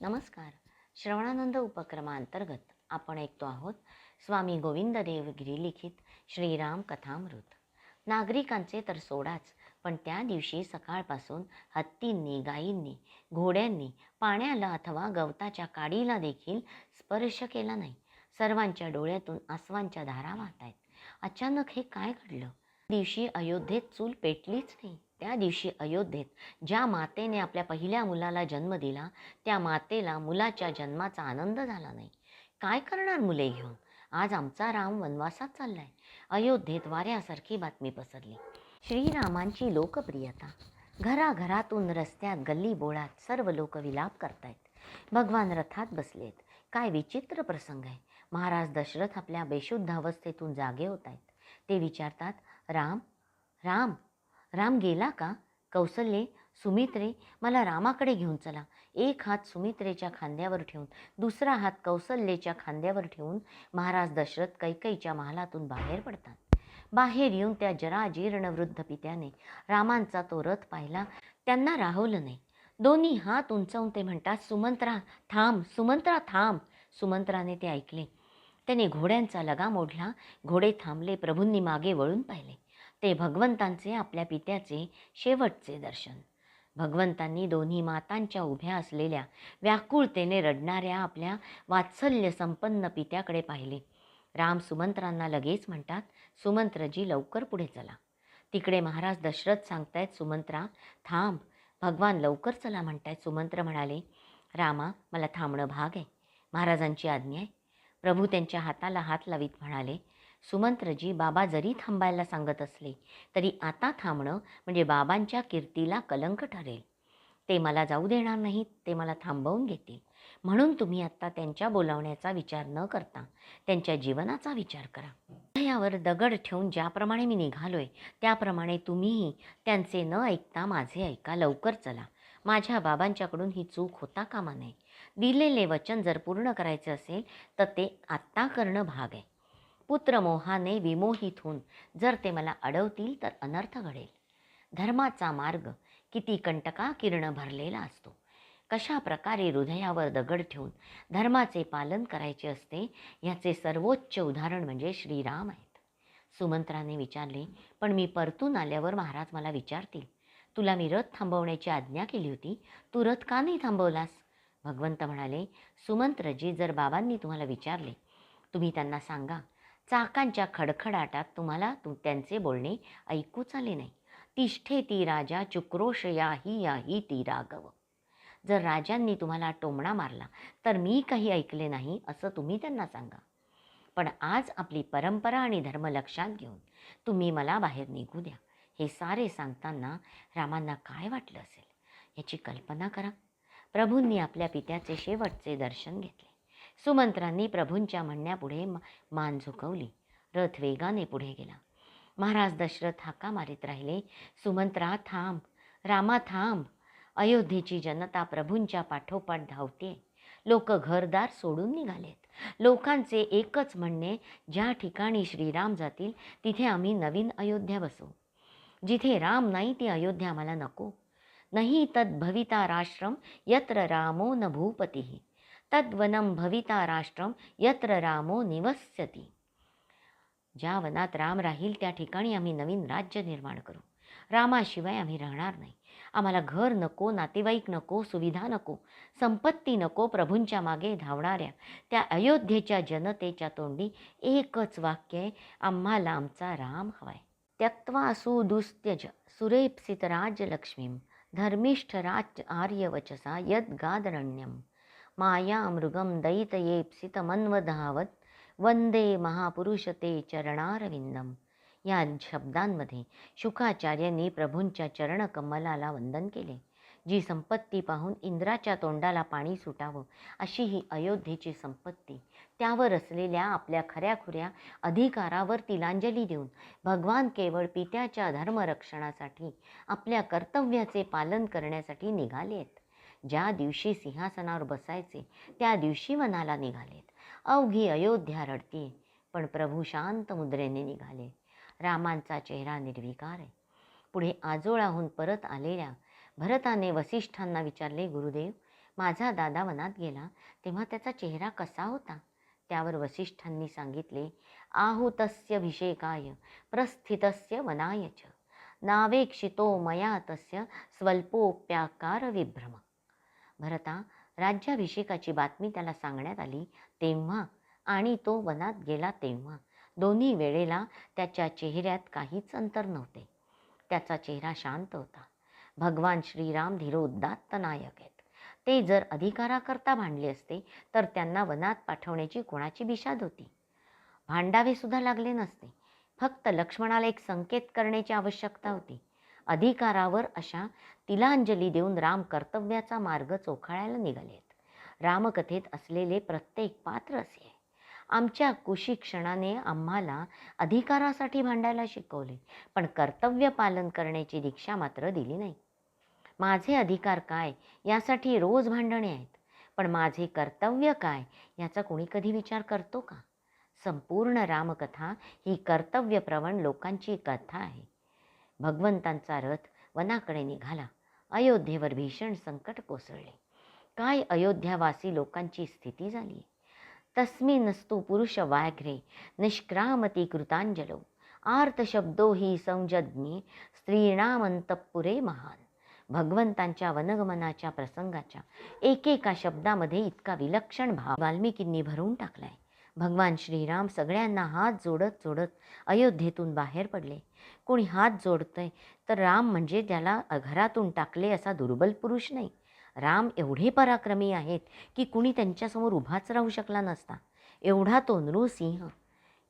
नमस्कार. श्रवणानंद उपक्रमांतर्गत आपण ऐकतो आहोत स्वामी गोविंद देवगिरी लिखित श्रीराम कथामृत. नागरिकांचे तर सोडाच पण त्या दिवशी सकाळपासून हत्तींनी गायींनी घोड्यांनी पाण्याला अथवा गवताच्या काडीला देखील स्पर्श केला नाही. सर्वांच्या डोळ्यातून आसवांच्या धारा वाहत आहेत अचानक हे काय घडलं? दिवशी अयोध्येत चूल पेटलीच नाही. त्या दिवशी अयोध्येत ज्या मातेने आपल्या पहिल्या मुलाला जन्म दिला त्या मातेला मुलाच्या जन्माचा आनंद झाला नाही. काय करणार मुले घेऊन? आज आमचा राम वनवासात चाललाय. अयोध्येत वाऱ्यासारखी बातमी पसरली. श्रीरामांची लोकप्रियता. घराघरातून रस्त्यात गल्ली बोळात सर्व लोक विलाप करतायत. भगवान रथात बसलेत. काय विचित्र प्रसंग आहे. महाराज दशरथ आपल्या बेशुद्ध अवस्थेतून जागे होत आहेत ते विचारतात राम राम राम गेला का? कौसल्ये सुमित्रे मला रामाकडे घेऊन चला. एक हात सुमित्रेच्या खांद्यावर ठेवून दुसरा हात कौसल्येच्या खांद्यावर ठेवून महाराज दशरथ कैकईच्या महालातून बाहेर पडतात. बाहेर येऊन त्या जराजीर्ण वृद्ध पित्याने रामांचा तो रथ पाहिला. त्यांना राहवलं नाही. दोन्ही हात उंचावून ते म्हणतात सुमंत्रा थांब सुमंत्रा थांब. सुमंत्राने ते ऐकले. त्याने घोड्यांचा लगाम ओढला घोडे थांबले प्रभूंनी मागे वळून पाहिले. ते भगवंतांचे आपल्या पित्याचे शेवटचे दर्शन. भगवंतांनी दोन्ही मातांच्या उभ्या असलेल्या व्याकुळतेने रडणाऱ्या आपल्या वात्सल्य संपन्न पित्याकडे पाहिले. राम सुमंत्रांना लगेच म्हणतात सुमंत्रजी लवकर पुढे चला. तिकडे महाराज दशरथ सांगतायत सुमंत्रा थांब. भगवान लवकर चला म्हणतायत. सुमंत्र म्हणाले रामा मला थांबणं भाग आहे. महाराजांची आज्ञा आहे. प्रभू त्यांच्या हाताला हात लावीत म्हणाले सुमंत्रजी बाबा जरी थांबायला सांगत असले तरी आता थांबणं म्हणजे बाबांच्या कीर्तीला कलंक ठरेल. ते मला जाऊ देणार नाहीत ते मला थांबवून घेतील. म्हणून तुम्ही आत्ता त्यांच्या बोलावण्याचा विचार न करता त्यांच्या जीवनाचा विचार करा. यावर दगड ठेवून ज्याप्रमाणे मी निघालोय त्याप्रमाणे तुम्हीही त्यांचे न ऐकता माझे ऐका लवकर चला. माझ्या बाबांच्याकडून ही चूक होता कामा नये. दिलेले वचन जर पूर्ण करायचे असेल तर ते आत्ता करणं भाग आहे. पुत्रमोहाने विमोहित होऊन जर ते मला अडवतील तर अनर्थ घडेल. धर्माचा मार्ग किती कंटका किरण भरलेला असतो. कशा प्रकारे हृदयावर दगड ठेवून धर्माचे पालन करायचे असते याचे सर्वोच्च उदाहरण म्हणजे श्रीराम आहेत. सुमंत्राने विचारले पण मी परतून आल्यावर महाराज मला विचारतील. तुला मी रथ थांबवण्याची आज्ञा केली होती. तू रथ का नाही थांबवलास? भगवंत म्हणाले सुमंत्रजी जर बाबांनी तुम्हाला विचारले तुम्ही त्यांना सांगा. चाकांच्या खडखडाटात तुम्हाला तु त्यांचे बोलणे ऐकूच आले नाही. तिष्ठे ती राजा चुक्रोश याही याही ती राघव. जर राजांनी तुम्हाला टोमणा मारला तर मी काही ऐकले नाही असं तुम्ही त्यांना सांगा. पण आज आपली परंपरा आणि धर्म लक्षात घेऊन तुम्ही मला बाहेर निघू द्या. हे सारे सांगताना रामांना काय वाटलं असेल? याची कल्पना करा. प्रभूंनी आपल्या पित्याचे शेवटचे दर्शन घेतले. सुमंत्रांनी प्रभूंच्या म्हणण्यापुढे मा- मान झुकवली. रथ वेगाने पुढे गेला. महाराज दशरथ हाका मारित राहिले. सुमंत्रा थांब. रामा थांब. अयोध्येची जनता प्रभूंच्या पाठोपाठ धावते. लोक घरदार सोडून निघालेत. लोकांचे एकच म्हणणे ज्या ठिकाणी श्रीराम जातील तिथे आम्ही नवीन अयोध्या बसवू जिथे राम नाही ती अयोध्या मला नको. नाही तद भविता राष्ट्रम यत्र रामो न भूपती. तद्वनं भविता राष्ट्रम यत्र रामो निवस्यती. ज्या वनात राम राहील त्या ठिकाणी आम्ही नवीन राज्य निर्माण करू. रामाशिवाय आम्ही राहणार नाही. आम्हाला घर नको नातेवाईक नको सुविधा नको संपत्ती नको प्रभूंच्या मागे धावणाऱ्या त्या अयोध्येच्या जनतेच्या तोंडी एकच वाक्य आहे आम्हाला आमचा राम हवाय. त्यक्त्वा सुदुस्त्यज। सुरेप्सित राजलक्ष्मीं धर्मिष्ठ राज आर्यवचसा यद्गादरण्यं माया मृगं दयितयेप्सितमन्वधावत वंदे महापुरुष ते चरणारविंदम या शब्दांमध्ये शुकाचार्यांनी प्रभूंच्या चरणकमलाला वंदन केले। जी संपत्ती पाहून इंद्राच्या तोंडाला पाणी सुटावं अशी ही अयोध्येची संपत्ती. त्यावर असलेल्या आपल्या खऱ्याखुऱ्या अधिकारावर तिलांजली देऊन भगवान केवळ पित्याच्या धर्मरक्षणासाठी आपल्या कर्तव्याचे पालन करण्यासाठी निघाले आहेत. ज्या दिवशी सिंहासनावर बसायचे त्या दिवशी वनाला निघालेत. अवघी अयोध्या रडतीये पण प्रभू शांत मुद्रेने निघाले. रामांचा चेहरा निर्विकार आहे. पुढे आजोळाहून परत आलेल्या भरताने वसिष्ठांना विचारले गुरुदेव माझा दादा वनात गेला तेव्हा त्याचा चेहरा कसा होता? त्यावर वसिष्ठांनी सांगितले आहुतस्यभिषेकाय प्रस्थितस्य वनाय च नावेक्षितो मया तस्य स्वल्पोप्याकार विभ्रम. भरता राज्याभिषेकाची बातमी त्याला सांगण्यात आली तेव्हा आणि तो वनात गेला तेव्हा दोन्ही वेळेला त्याच्या चेहऱ्यात काहीच अंतर नव्हते. त्याचा चेहरा शांत होता. भगवान श्रीराम धीरोदात्त नायक आहेत. ते जर अधिकाराकरता भांडले असते तर त्यांना वनात पाठवण्याची कोणाची बिशाद होती? भांडावे सुद्धा लागले नसते. फक्त लक्ष्मणाला एक संकेत करण्याची आवश्यकता होती. अधिकारावर अशा तिलांजली देऊन राम कर्तव्याचा मार्ग चोखाळायला निघालेत. रामकथेत असलेले प्रत्येक पात्र असे आहे. आमच्या कुशी क्षणाने आम्हाला अधिकारासाठी भांडायला शिकवले पण कर्तव्य पालन करण्याची दीक्षा मात्र दिली नाही. माझे अधिकार काय? यासाठी रोज भांडणे आहेत. पण माझे कर्तव्य काय? याचा कोणी कधी विचार करतो का? संपूर्ण रामकथा ही कर्तव्यप्रवण लोकांची कथा आहे. भगवंतांचा रथ वनाकडे निघाला. अयोध्येवर भीषण संकट कोसळले. काय अयोध्यावासी लोकांची स्थिती झाली? तस्मिनस्तु पुरुष व्याघ्रे निष्क्रामती कृतांजलो. आर्तशब्दो ही संजज्ञे स्त्रीणामंतपुरे महान. भगवंतांच्या वनगमनाच्या प्रसंगाच्या एकेका शब्दामध्ये इतका विलक्षण भाव वाल्मिकींनी भरून टाकलाय. भगवान श्रीराम सगळ्यांना हात जोडत जोडत अयोध्येतून बाहेर पडले. कोणी हात जोडतंय तर राम म्हणजे त्याला घरातून टाकले असा दुर्बल पुरुष नाही. राम एवढे पराक्रमी आहेत की कुणी त्यांच्यासमोर उभाच राहू शकला नसता. एवढा तो नृसिंह.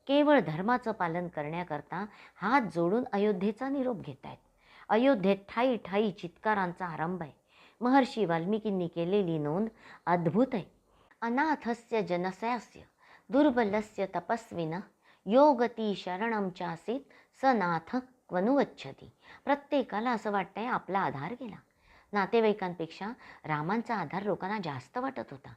केवळ धर्माचं पालन करण्याकरता हात जोडून अयोध्येचा निरोप घेत आहेत अयोध्येत ठाई ठाई चित्कारांचा आरंभ आहे. महर्षी वाल्मिकींनी केलेली नोंद अद्भुत आहे. अनाथस्य जनस्यास्य दुर्बलस्य तपस्विन योगती शरणमच्या चासीत स नाथ क्वनुवच्छती. प्रत्येकाला असं वाटतंय आपला आधार गेला. नातेवाईकांपेक्षा रामांचा आधार लोकांना जास्त वाटत होता.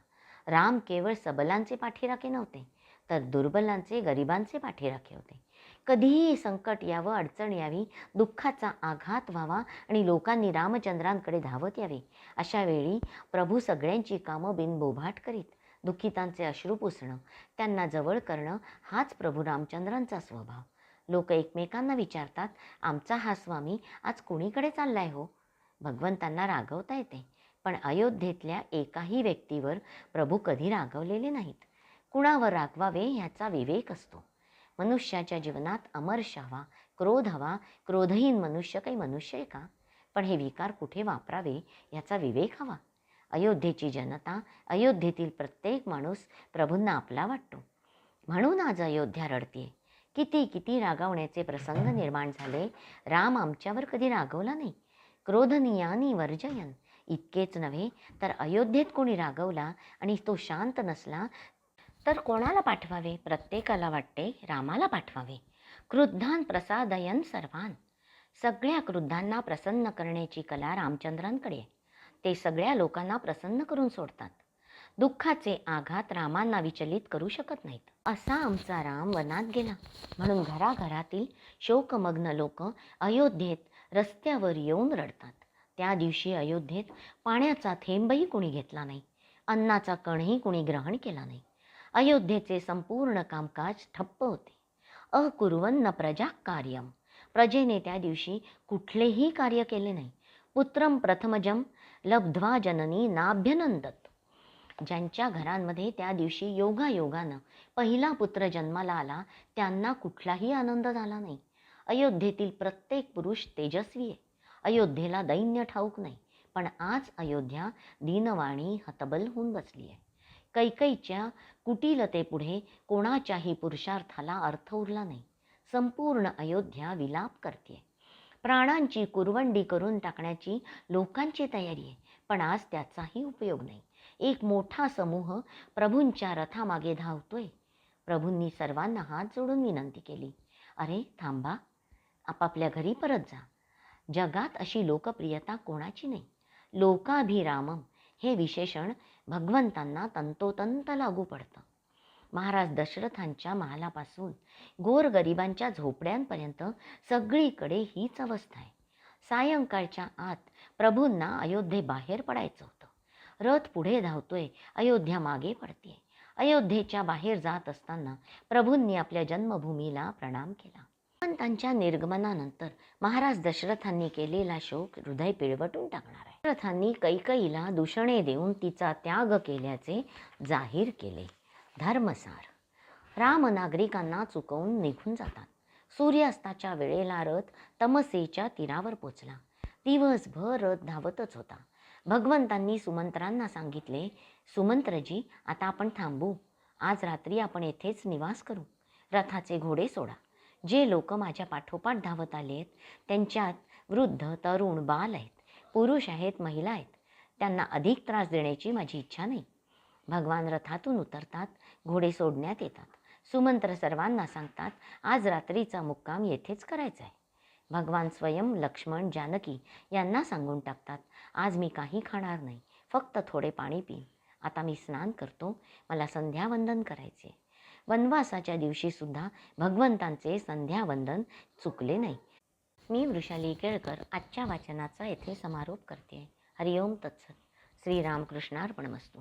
राम केवळ सबलांचे पाठीराखे नव्हते तर दुर्बलांचे गरिबांचे पाठीराखे होते. कधीही संकट यावं अडचण यावी दुःखाचा आघात व्हावा आणि लोकांनी रामचंद्रांकडे धावत यावे. अशा वेळी प्रभू सगळ्यांची कामं बिनबोभाट करीत दुःखितांचे अश्रू पुसणं त्यांना जवळ करणं हाच प्रभू रामचंद्रांचा स्वभाव. लोक एकमेकांना विचारतात आमचा हा स्वामी आज कुणीकडे चाललाय हो? भगवंतांना रागवता येते पण अयोध्येतल्या एकाही व्यक्तीवर प्रभू कधी रागवलेले नाहीत. कुणावर रागवावे ह्याचा विवेक असतो. मनुष्याच्या जीवनात अमर्ष हवा क्रोध हवा क्रोधहीन मनुष्य काही मनुष्य आहे का? पण हे विकार कुठे वापरावे याचा विवेक हवा. अयोध्येची जनता अयोध्येतील प्रत्येक माणूस प्रभूंना आपला वाटतो. म्हणून आज अयोध्या रडतीये. किती किती रागावण्याचे प्रसंग निर्माण झाले. राम आमच्यावर कधी रागवला नाही. क्रोधनियानी वर्जयन. इतकेच नव्हे तर अयोध्येत कोणी रागवला आणि तो शांत नसला तर कोणाला पाठवावे? प्रत्येकाला वाटते रामाला पाठवावे. क्रुद्धान प्रसादयन सर्वान. सगळ्या क्रुद्धांना प्रसन्न करण्याची कला रामचंद्रांकडे आहे. ते सगळ्या लोकांना प्रसन्न करून सोडतात. दुःखाचे आघात रामांना विचलित करू शकत नाहीत. असा आमचा राम वनात गेला. म्हणून घराघरातील शोकमग्न लोक अयोध्येत रस्त्यावर येऊन रडतात. त्या दिवशी अयोध्येत पाण्याचा थेंबही कुणी घेतला नाही. अन्नाचा कणही कुणी ग्रहण केला नाही. अयोध्येचे संपूर्ण कामकाज ठप्प होते. अकुर्वन्न प्रजा कार्यम प्रजेने त्या दिवशी कुठलेही कार्य केले नाही. पुत्रम प्रथमजम लब्ध्वा जननी नाभ्यनंदत. ज्यांच्या घरांमध्ये त्या दिवशी योगायोगानं पहिला पुत्र जन्माला आला त्यांना कुठलाही आनंद झाला नाही. अयोध्येतील प्रत्येक पुरुष तेजस्वी आहे. अयोध्येला दैन्य ठाऊक नाही. पण आज अयोध्या दीनवाणी हतबल होऊन बसली आहे. कैकईच्या कुटिलतेपुढे कोणाच्याही पुरुषार्थाला अर्थ उरला नाही. संपूर्ण अयोध्या विलाप करते प्राणांची कुरवंडी करून टाकण्याची लोकांची तयारी आहे पण आज त्याचाही उपयोग नाही. एक मोठा समूह प्रभूंच्या रथामागे धावतोय. प्रभूंनी सर्वांना हात जोडून विनंती केली. अरे थांबा. आपापल्या घरी परत जा. जगात अशी लोकप्रियता कोणाची नाही? लोकाभिरामम हे विशेषण भगवंतांना तंतोतंत लागू पडतं. महाराज दशरथांच्या महालापासून गोरगरिबांच्या झोपड्यांपर्यंत सगळीकडे हीच अवस्था आहे. सायंकाळच्या आत प्रभूंना अयोध्ये बाहेर पडायचं होतं. रथ पुढे धावतोय अयोध्या मागे पडते अयोध्येच्या बाहेर जात असताना प्रभूंनी आपल्या जन्मभूमीला प्रणाम केला. पण त्यांच्या निर्गमनानंतर महाराज दशरथांनी केलेला शोक हृदय पिळवटून टाकणार आहे. दशरथांनी कैकईला दूषणे देऊन तिचा त्याग केल्याचे जाहीर केले. धर्मसार. राम नागरिकांना चुकवून निघून जातात. सूर्यास्ताच्या वेळेला रथ तमसेच्या तीरावर पोचला. दिवसभर रथ धावतच होता. भगवंतांनी सुमंत्रांना सांगितले सुमंत्रजी आता आपण थांबू. आज रात्री आपण येथेच निवास करू. रथाचे घोडे सोडा. जे लोक माझ्या पाठोपाठ धावत आले आहेत त्यांच्यात वृद्ध तरुण बाल आहेत. पुरुष आहेत महिला आहेत. त्यांना अधिक त्रास देण्याची माझी इच्छा नाही. भगवान रथातून उतरतात घोडे सोडण्यात येतात. सुमंत्र सर्वांना सांगतात आज रात्रीचा मुक्काम येथेच करायचा आहे भगवान स्वयं लक्ष्मण जानकी यांना सांगून टाकतात आज मी काही खाणार नाही फक्त थोडे पाणी पिईन. आता मी स्नान करतो मला संध्यावंदन करायचे वनवासाच्या दिवशीसुद्धा भगवंतांचे संध्यावंदन चुकले नाही. मी वृषाली केळकर आजच्या वाचनाचा येथे समारोप करते. हरिओम तत्सत. श्रीरामकृष्णार्पणमस्तू.